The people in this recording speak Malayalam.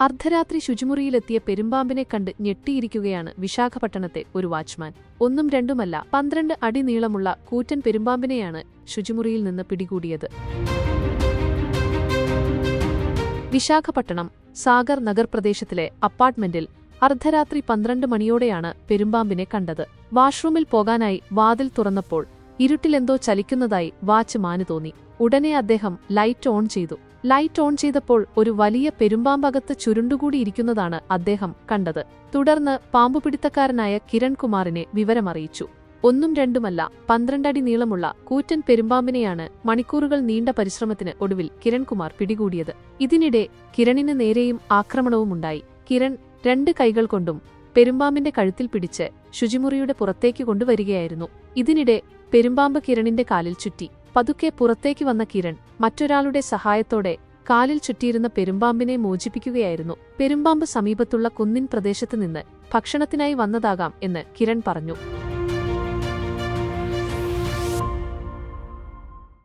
അർദ്ധരാത്രി ശുചിമുറിയിലെത്തിയ പെരുമ്പാമ്പിനെ കണ്ട് ഞെട്ടിയിരിക്കുകയാണ് വിശാഖപട്ടണത്തെ ഒരു വാച്ച്മാൻ. ഒന്നും രണ്ടുമല്ല പന്ത്രണ്ട് അടി നീളമുള്ള കൂറ്റൻ പെരുമ്പാമ്പിനെയാണ് ശുചിമുറിയിൽ നിന്ന് പിടികൂടിയത്. വിശാഖപട്ടണം സാഗർ നഗർപ്രദേശത്തിലെ അപ്പാർട്ട്മെന്റിൽ അർദ്ധരാത്രി പന്ത്രണ്ട് മണിയോടെയാണ് പെരുമ്പാമ്പിനെ കണ്ടത്. വാഷ്റൂമിൽ പോകാനായി വാതിൽ തുറന്നപ്പോൾ ഇരുട്ടിലെന്തോ ചലിക്കുന്നതായി വാച്ച് മാന് തോന്നി. ഉടനെ അദ്ദേഹം ലൈറ്റ് ഓൺ ചെയ്തു. ലൈറ്റ് ഓൺ ചെയ്തപ്പോൾ ഒരു വലിയ പെരുമ്പാമ്പകത്ത് ചുരുണ്ടുകൂടിയിരിക്കുന്നതാണ് അദ്ദേഹം കണ്ടത്. തുടർന്ന് പാമ്പുപിടുത്തക്കാരനായ കിരൺകുമാറിനെ വിവരമറിയിച്ചു. ഒന്നും രണ്ടുമല്ല പന്ത്രണ്ടടി നീളമുള്ള കൂറ്റൻ പെരുമ്പാമ്പിനെയാണ് മണിക്കൂറുകൾ നീണ്ട പരിശ്രമത്തിന് ഒടുവിൽ കിരൺകുമാർ പിടികൂടിയത്. ഇതിനിടെ കിരണിന് നേരെയും ആക്രമണവുമുണ്ടായി കിരൺ രണ്ട് കൈകൾ കൊണ്ടും പെരുമ്പാമ്പിന്റെ കഴുത്തിൽ പിടിച്ച് ശുചിമുറിയുടെ പുറത്തേക്ക് കൊണ്ടുവരികയായിരുന്നു. ഇതിനിടെ പെരുമ്പാമ്പ് കിരണിന്റെ കാലിൽ ചുറ്റി. പതുക്കെ പുറത്തേക്ക് വന്ന കിരൺ മറ്റൊരാളുടെ സഹായത്തോടെ കാലിൽ ചുറ്റിയിരുന്ന പെരുമ്പാമ്പിനെ മോചിപ്പിക്കുകയായിരുന്നു. പെരുമ്പാമ്പ് സമീപത്തുള്ള കുന്നിൻ പ്രദേശത്ത് നിന്ന് ഭക്ഷണത്തിനായി വന്നതാകാം എന്ന് കിരൺ പറഞ്ഞു.